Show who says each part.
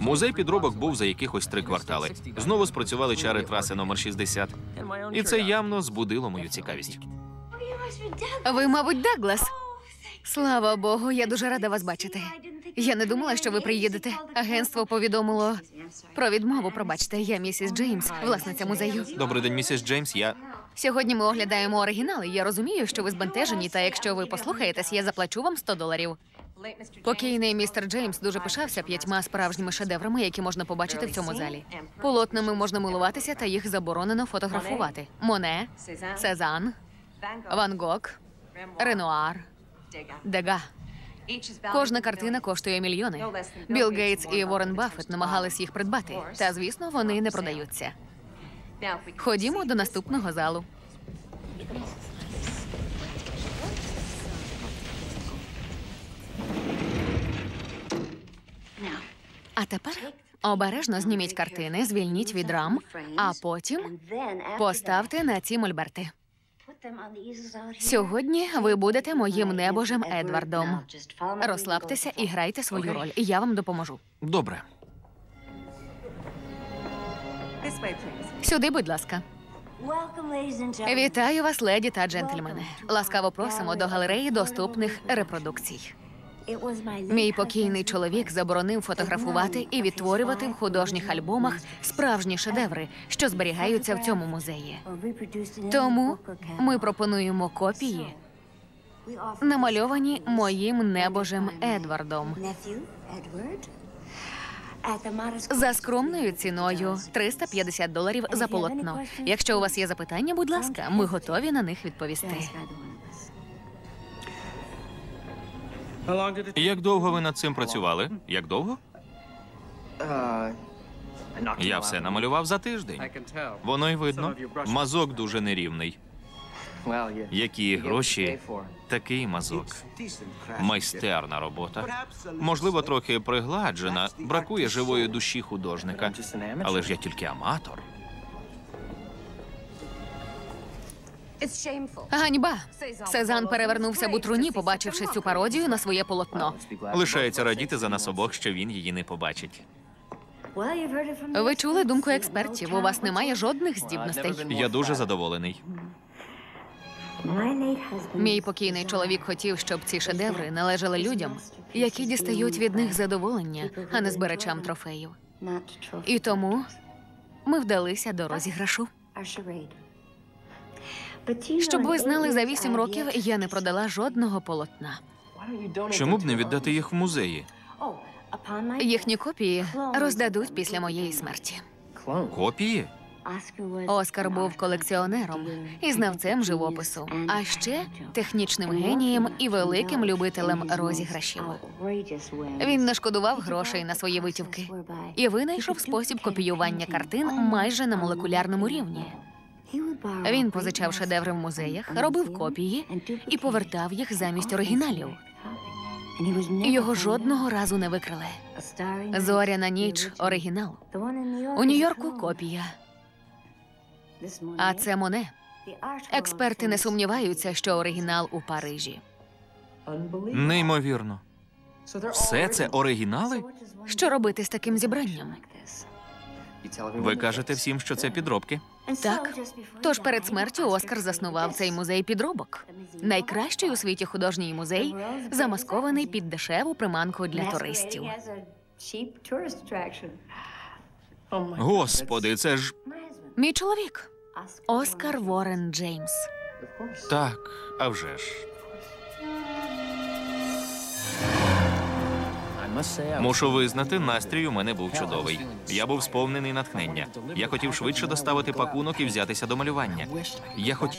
Speaker 1: Музей підробок був за якихось три квартали. Знову спрацювали чари траси номер 60. І це явно збудило мою цікавість.
Speaker 2: Ви, мабуть, Даглас. Слава Богу, я дуже рада вас бачити. Я не думала, що ви приїдете. Агентство повідомило про відмову. Пробачте, я місіс Джеймс, власниця музею.
Speaker 1: Добрий день, місіс Джеймс. Я
Speaker 2: Сьогодні ми оглядаємо оригінали. Я розумію, що ви збентежені, та якщо ви послухаєтесь, я заплачу вам 100 доларів. Покійний містер Джеймс дуже пишався п'ятьма справжніми шедеврами, які можна побачити в цьому залі. Полотнами можна милуватися, та їх заборонено фотографувати. Моне, Сезанн, Ван Гог, Ренуар, Дега. Кожна картина коштує мільйони. Білл Гейтс і Ворен Баффет намагались їх придбати, та звісно, вони не продаються. Ходімо до наступного залу. А тепер обережно зніміть картини, звільніть від рам, а потім поставте на ці мольберти. Сьогодні ви будете моїм небожем Едвардом. Розслабтеся і грайте свою роль, я вам допоможу.
Speaker 1: добре.
Speaker 2: Сюди, будь ласка. Вітаю вас, леді та джентльмени. Ласкаво просимо до галереї доступних репродукцій. Мій покійний чоловік заборонив фотографувати і відтворювати в художніх альбомах справжні шедеври, що зберігаються в цьому музеї. Тому ми пропонуємо копії, намальовані моїм небожем Едвардом. За скромною ціною 350 доларів за полотно. Якщо у вас є запитання, будь ласка, ми готові на них відповісти.
Speaker 1: Як довго ви над цим працювали? Як довго? Я все намалював за тиждень. Воно й видно. Мазок дуже нерівний. Які гроші, такий мазок. Майстерна робота. Можливо, трохи пригладжена. Бракує живої душі художника. Але ж я тільки аматор.
Speaker 2: Ганьба! Сезан перевернувся в труні, побачивши цю пародію на своє полотно.
Speaker 1: Лишається радіти за нас обох, що він її не побачить.
Speaker 2: Ви чули думку експертів? У вас немає жодних здібностей.
Speaker 1: Я дуже задоволений.
Speaker 2: Мій покійний чоловік хотів, щоб ці шедеври належали людям, які дістають від них задоволення, а не збирачам трофеїв. І тому ми вдалися до розіграшу. Щоб ви знали, за вісім років я не продала жодного полотна.
Speaker 1: Чому б не віддати їх в музеї?
Speaker 2: Їхні копії роздадуть після моєї смерті.
Speaker 1: Копії?
Speaker 2: Оскар був колекціонером і знавцем живопису, а ще технічним генієм і великим любителем розіграшів. Він не шкодував грошей на свої витівки і винайшов спосіб копіювання картин майже на молекулярному рівні. Він позичав шедеври в музеях, робив копії і повертав їх замість оригіналів. Його жодного разу не викрили. Зоряна ніч оригінал. У Нью-Йорку копія. А це Моне. Експерти не сумніваються, що оригінал у Парижі.
Speaker 1: Неймовірно. Все це оригінали?
Speaker 2: Що робити з таким зібранням?
Speaker 1: Ви кажете всім, що це підробки.
Speaker 2: Так. Тож перед смертю Оскар заснував цей музей підробок. Найкращий у світі художній музей, замаскований під дешеву приманку для туристів.
Speaker 1: Господи, це ж
Speaker 2: Мій чоловік Оскар Ворен Джеймс.
Speaker 1: так, а вже ж. Мушу визнати, настрій у мене був чудовий. Я був сповнений натхнення. Я хотів швидше доставити пакунок і взятися до малювання. Я хотів.